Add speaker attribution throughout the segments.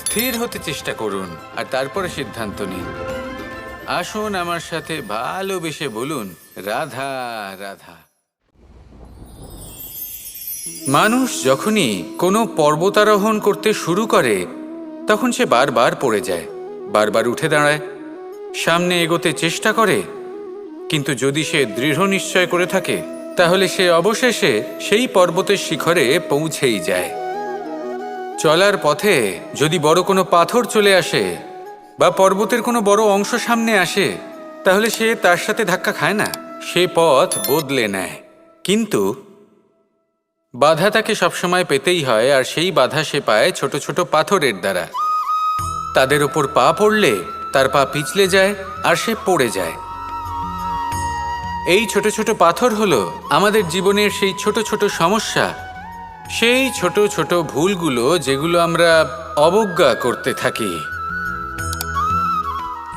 Speaker 1: স্থির হতে চেষ্টা করুন আর তারপরে সিদ্ধান্ত নিন। আসুন আমার সাথে ভালোবেসে বলুন, রাধা রাধা। মানুষ যখনই কোনো পর্বতারোহণ করতে শুরু করে, তখন সে বারবার পড়ে যায়, বারবার উঠে দাঁড়ায়, সামনে এগোতে চেষ্টা করে। কিন্তু যদি সে দৃঢ় নিশ্চয় করে থাকে, তাহলে সে অবশেষে সেই পর্বতের শিখরে পৌঁছেই যায়। চলার পথে যদি বড় কোনো পাথর চলে আসে বা পর্বতের কোনো বড় অংশ সামনে আসে, তাহলে সে তার সাথে ধাক্কা খায় না। সে পথ বদলে নেয়। কিন্তু বাধা তাকে সবসময় পেতেই হয় আর সেই বাধা সে পায় ছোট ছোট পাথরের দ্বারা। তাদের ওপর পা পড়লে তার পা পিছলে যায় আর সে পড়ে যায়। এই ছোট ছোট পাথর হলো আমাদের জীবনের সেই ছোট ছোট সমস্যা সেই ছোট ছোট ভুলগুলো যেগুলো আমরা অবজ্ঞা করতে থাকি।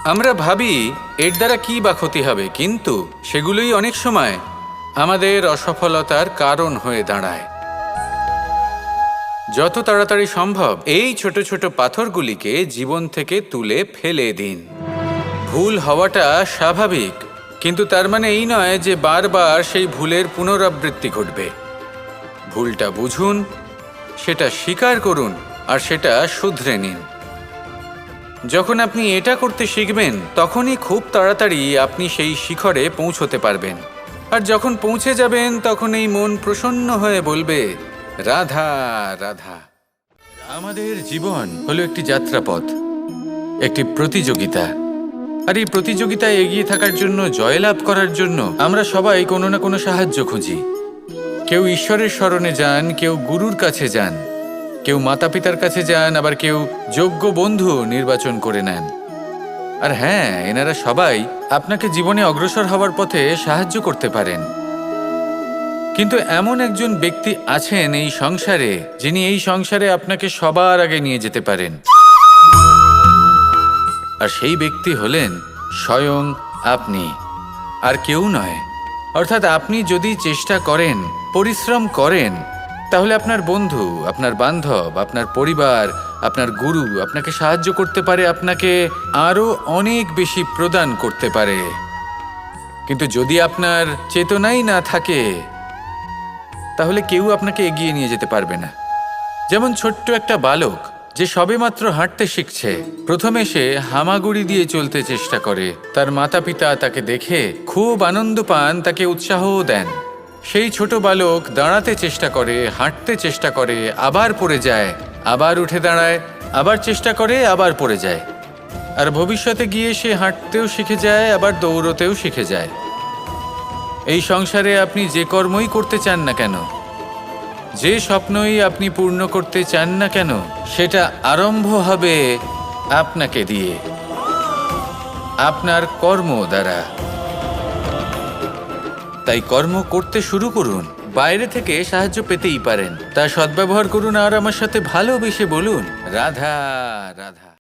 Speaker 1: আমরা ভাবি, এর দ্বারা কি বা ক্ষতি হবে? কিন্তু সেগুলোই অনেক সময় আমাদের অসফলতার কারণ হয়ে দাঁড়ায়। যত তাড়াতাড়ি সম্ভব এই ছোট ছোট পাথরগুলিকে জীবন থেকে তুলে ফেলে দিন। ভুল হওয়াটা স্বাভাবিক, কিন্তু তার মানে এই নয় যে বারবার সেই ভুলের পুনরাবৃত্তি ঘটবে। ভুলটা বুঝুন, সেটা স্বীকার করুন আর সেটা শুধরে নিন। যখন আপনি এটা করতে শিখবেন, তখনই খুব তাড়াতাড়ি আপনি সেই শিখরে পৌঁছতে পারবেন। আর যখন পৌঁছে যাবেন, তখন এই মন প্রসন্ন হয়ে বলবে, রাধা রাধা। আমাদের জীবন হলো একটি যাত্রাপথ, একটি প্রতিযোগিতা। আর এই প্রতিযোগিতায় এগিয়ে থাকার জন্য, জয়লাভ করার জন্য আমরা সবাই কোনো না কোনো সাহায্য খুঁজি। কেউ ঈশ্বরের স্মরণে যান, কেউ গুরুর কাছে যান। কেউ মাতা পিতার কাছে যান, আবার কেউ যোগ্য বন্ধু নির্বাচন করে নেন। আর হ্যাঁ এনারা সবাই আপনাকে জীবনে অগ্রসর হওয়ার পথে সাহায্য করতে পারেন। কিন্তু এমন একজন ব্যক্তি আছেন এই সংসারে, যিনি এই সংসারে আপনাকে সবার আগে নিয়ে যেতে পারেন। আর সেই ব্যক্তি হলেন স্বয়ং আপনি। আর কেউ নয়। অর্থাৎ আপনি যদি চেষ্টা করেন পরিশ্রম করেন, তাহলে আপনার বন্ধু, আপনার বান্ধব, আপনার পরিবার, আপনার গুরু আপনাকে সাহায্য করতে পারে, আপনাকে আরও অনেক বেশি প্রদান করতে পারে। কিন্তু যদি আপনার চেতনাই না থাকে, তাহলে কেউ আপনাকে এগিয়ে নিয়ে যেতে পারবে না। যেমন ছোট্ট একটা বালক, যে সবেমাত্র হাঁটতে শিখছে, প্রথমে সে হামাগুড়ি দিয়ে চলতে চেষ্টা করে, তার মাতা পিতা তাকে দেখে খুব আনন্দ পান, তাকে উৎসাহও দেন। সেই ছোট বালক দাঁড়াতে চেষ্টা করে, হাঁটতে চেষ্টা করে, আবার পড়ে যায়, আবার উঠে দাঁড়ায়, আবার চেষ্টা করে, আবার পড়ে যায়। আর ভবিষ্যতে গিয়ে সে হাঁটতেও শিখে যায়, আবার দৌড়তেও শিখে যায়। এই সংসারে আপনি যে কর্মই করতে চান না কেন, যে স্বপ্নই আপনি পূর্ণ করতে চান না কেন, সেটা আরম্ভ হবে আপনাকে দিয়ে, আপনার কর্ম দ্বারা। তাই কর্ম করতে শুরু করুন। বাইরে থেকে সাহায্য পেতেই পারেন। তা সদ্ব্যবহার করুন আর আমার সাথে ভালোবেসে বলুন। রাধা রাধা।